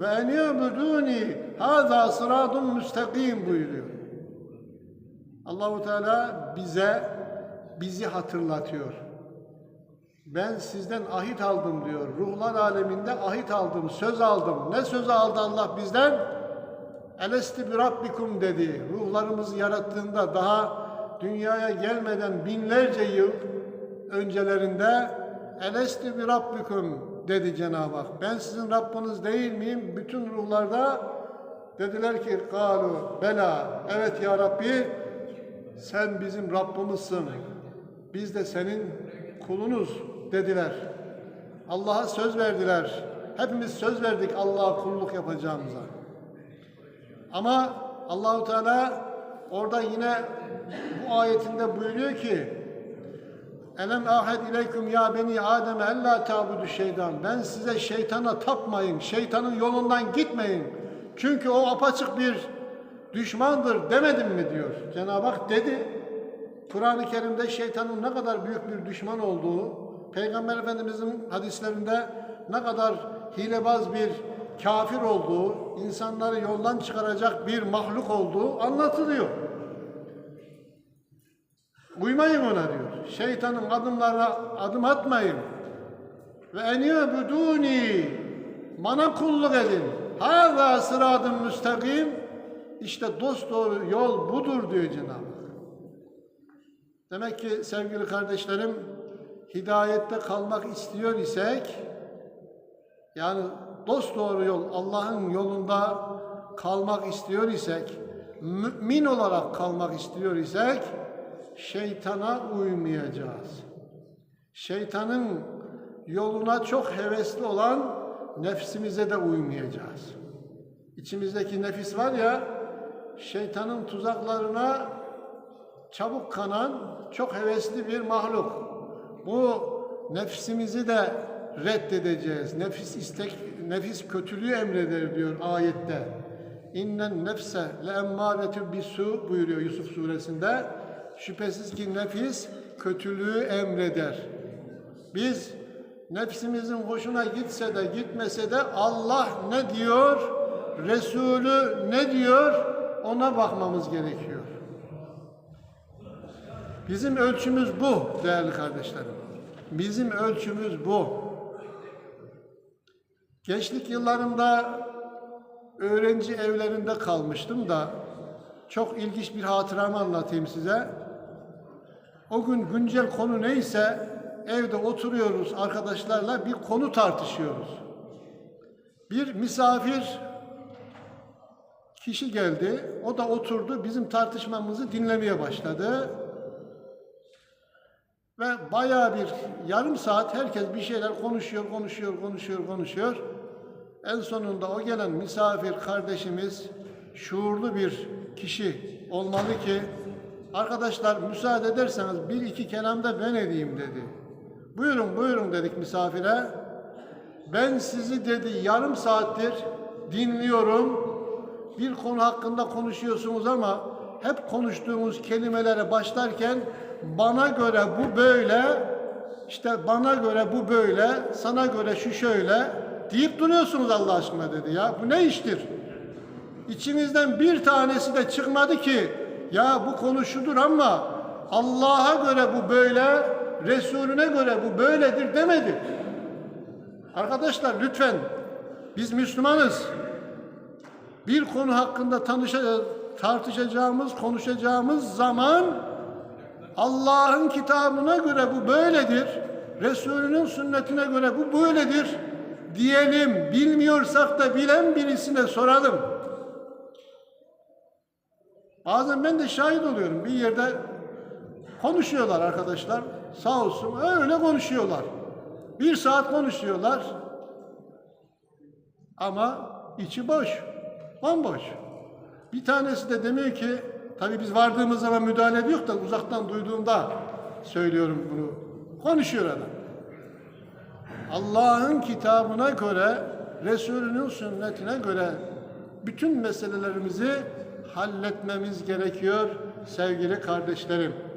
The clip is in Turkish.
Ve en yabuduni hâzâ sıratun müstakim buyuruyor. Allahu Teala bize bizi hatırlatıyor. Ben sizden ahit aldım diyor. Ruhlar aleminde ahit aldım, söz aldım. Ne sözü aldı Allah bizden? Elesti bir Rabbikum dedi. Ruhlarımızı yarattığında daha dünyaya gelmeden binlerce yıl öncelerinde Elesti bir Rabbikum dedi Cenab-ı Hak. Ben sizin Rabbiniz değil miyim? Bütün ruhlarda dediler ki galu bela evet ya Rabbi sen bizim Rabbimizsin. Biz de senin kulunuz dediler. Allah'a söz verdiler. Hepimiz söz verdik Allah'a kulluk yapacağımıza. Ama Allahu Teala orada yine bu ayetinde buyuruyor ki Elem ahed ileyküm ya beni Adem ella tabudu şeytan. Ben size şeytana tapmayın. Şeytanın yolundan gitmeyin. Çünkü o apaçık bir düşmandır demedim mi diyor. Cenab-ı Hak dedi. Kur'an-ı Kerim'de şeytanın ne kadar büyük bir düşman olduğu, Peygamber Efendimizin hadislerinde ne kadar hilebaz bir kafir olduğu, insanları yoldan çıkaracak bir mahluk olduğu anlatılıyor. Uymayın ona diyor. Şeytanın adımlarına adım atmayın. Ve en yubuduni bana kulluk edin. Hâzâ sıradın müstakim. İşte dost doğru yol budur diyor Cenab-ı Hak. Demek ki sevgili kardeşlerim hidayette kalmak istiyor isek yani dost doğru yol Allah'ın yolunda kalmak istiyor isek mümin olarak kalmak istiyor isek şeytana uymayacağız. Şeytanın yoluna çok hevesli olan nefsimize de uymayacağız. İçimizdeki nefis var ya, şeytanın tuzaklarına çabuk kanan, çok hevesli bir mahluk. Bu nefsimizi de reddedeceğiz. Nefis istek, nefis kötülüğü emreder diyor ayette. İnnen nefse le emmâretü bisu buyuruyor Yusuf suresinde. Şüphesiz ki nefis kötülüğü emreder. Biz nefsimizin hoşuna gitse de gitmese de Allah ne diyor, Resulü ne diyor ona bakmamız gerekiyor. Bizim ölçümüz bu değerli kardeşlerim. Bizim ölçümüz bu. Gençlik yıllarımda öğrenci evlerinde kalmıştım da çok ilginç bir hatıramı anlatayım size. O gün güncel konu neyse evde oturuyoruz arkadaşlarla bir konu tartışıyoruz. Bir misafir kişi geldi. O da oturdu. Bizim tartışmamızı dinlemeye başladı. Ve bayağı bir yarım saat herkes bir şeyler konuşuyor, konuşuyor, konuşuyor, konuşuyor. En sonunda o gelen misafir kardeşimiz şuurlu bir kişi olmalı ki arkadaşlar müsaade ederseniz bir iki kelam da ben edeyim dedi. Buyurun buyurun dedik misafire. Ben sizi dedi yarım saattir dinliyorum. Bir konu hakkında konuşuyorsunuz ama hep konuştuğumuz kelimelere başlarken bana göre bu böyle, işte bana göre bu böyle, sana göre şu şöyle deyip duruyorsunuz Allah aşkına dedi ya. Bu ne iştir? İçinizden bir tanesi de çıkmadı ki ya bu konu şudur ama Allah'a göre bu böyle, Resulüne göre bu böyledir demedi. Arkadaşlar lütfen biz Müslümanız. Bir konu hakkında tanışa, tartışacağımız, konuşacağımız zaman Allah'ın kitabına göre bu böyledir. Resulünün sünnetine göre bu böyledir diyelim. Bilmiyorsak da bilen birisine soralım. Bazen ben de şahit oluyorum. Bir yerde konuşuyorlar arkadaşlar. Sağ olsun öyle konuşuyorlar. Bir saat konuşuyorlar. Ama içi boş. Bomboş. Bir tanesi de demiyor ki tabi biz vardığımız zaman müdahale ediyor da uzaktan duyduğumda söylüyorum bunu. Konuşuyor adam. Allah'ın kitabına göre, Resulünün sünnetine göre bütün meselelerimizi halletmemiz gerekiyor sevgili kardeşlerim.